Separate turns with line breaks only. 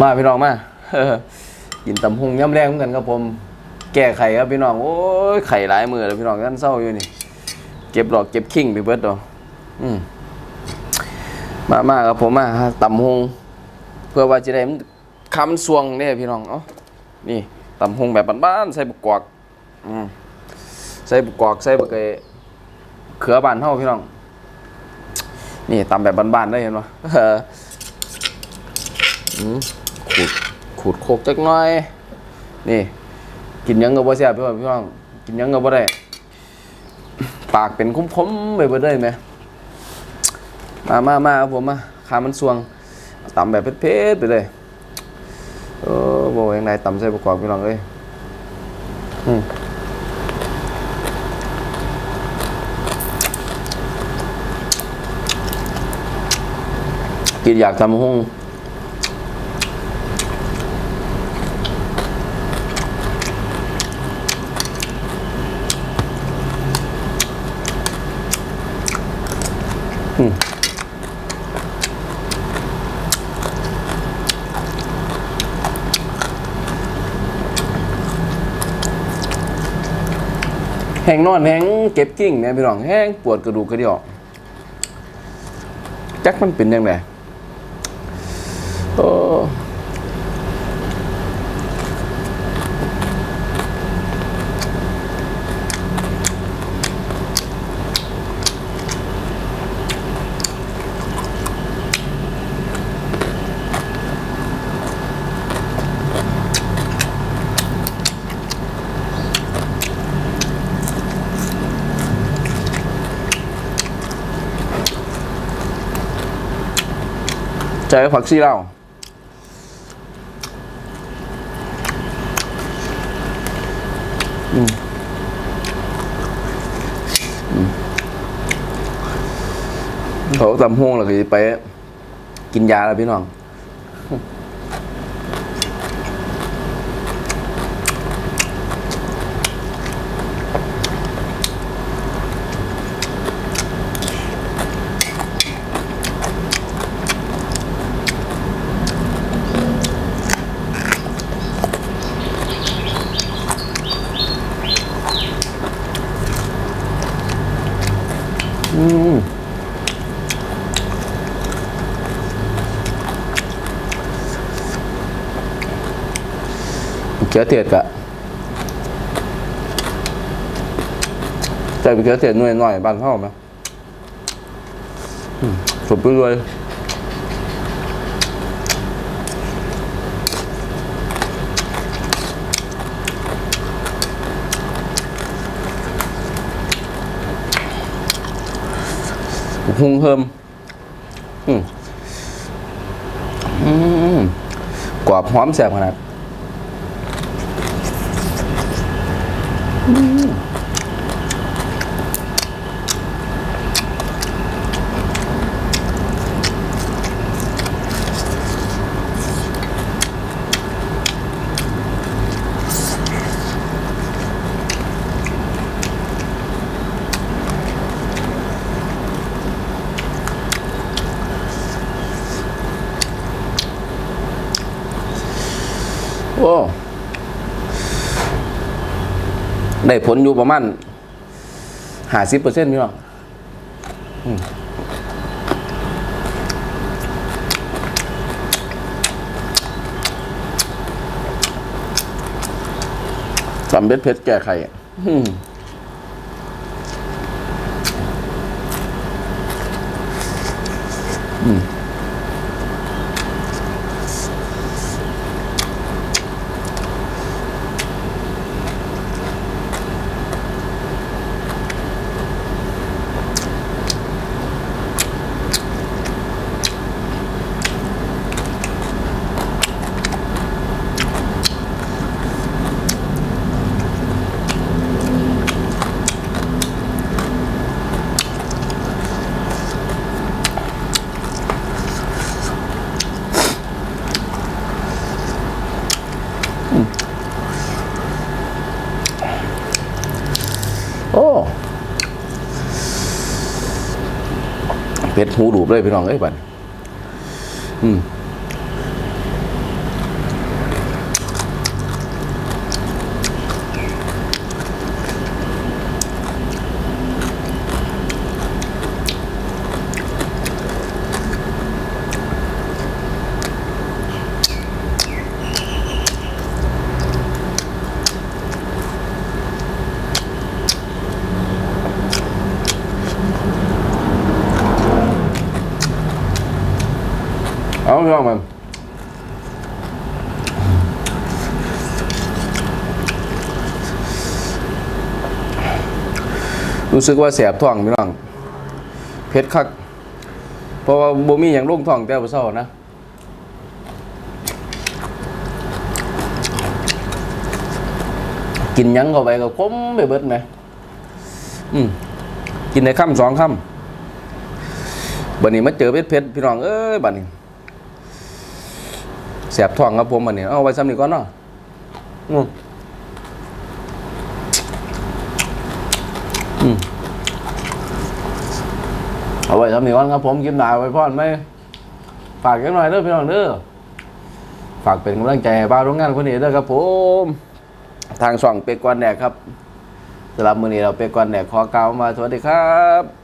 มาพี่น้องมากินตำหงย่ำแรงเหมือนกันครับผม แก้ไข่ครับพี่น้อง โอ้ยไข่หลายมือแล้วพี่น้องกันเศร้าอยู่นี่ เก็บดอกเก็บขิงไปเบิดดอกอืมมามาครับผมมาตำหงเพื่อว่าจะได้มันคำสวงเนี่ยพี่น้อง เอ้า นี่ตำหงแบบบ้านๆใส่บุกกวกอืมใส่บุกกวกใส่บุกไอ้เขือบานเท่าพี่น้อง นี่ตำแบบบ้านๆได้เห็นปะเอออืม ขูดขูดโคกจักหน่อย นี่ กินยังก็บ่แซ่บพี่น้องพี่น้อง กินยังก็บ่ได้ ปากเป็นคุ้มๆไปเบิดเลยไหมมามามาครับผมมาขามันสวงตำแบบเผ็ดๆไปเลยเออโบยังไงตำใส่ประกอบพี่น้องเอ้ยอืมกินอยากทำหุ้ง แห้งนอนแห้งเก็บกิ้งเนี่ยพี่น้องแห้งปวดกระดูกกระเดี่ยวจักมันเป็นยังไงโอ้ ใจผักชีเราอืมอืมเขาตำห้วงแล้วก็สิไปกินยาแล้วพี่น้อง มเขียวเตียดกะใส่เขือเทศหน่อยหน่อยๆบ้านเท่าไหมสุดไปเลย หุงเพิ่มอืมอืมกรอบหอมแซ่บขนาด โอ้ ได้ผลอยู่ประมาณห้าสิบเปอร์เซ็นต์พี่น้องอืมสำเร็จเพชรแก้ไขอะอืมอืม โอ้เป็ดหูดูบเลยพี่น้องเอ้ยบัดอืม เอาพี่น้องมันรู้สึกว่าแสบท้องพี่น้องเผ็ดคัก เพราะว่าบ่มีอย่างลงท้องแต่บ่เช้านะกินยังเข้าไปก็คมไปเบิดไหมอืมกินในค่ำสองค่ำบัดนี้มาเจอเพชรเพชรพี่น้องเอ้ยบัดนี้ แสบท้องครับผมบัดนี้เอาไว้ซ้ำนี่ก่อนเนาะอืมอืมเอาไว้ซ้ำนี่ก่อนครับผมกินหนาไว้พอนไหมฝากกันหน่อยเด้อพี่น้องเด้อฝากเป็นกำลังใจให้บ้าวโรงงานคนนี้เด้อครับผม ทางช่องเป็กกวนแดกครับสำหรับมือนี้เราเป็กกวนแดกขอกล่าวมาสวัสดีครับ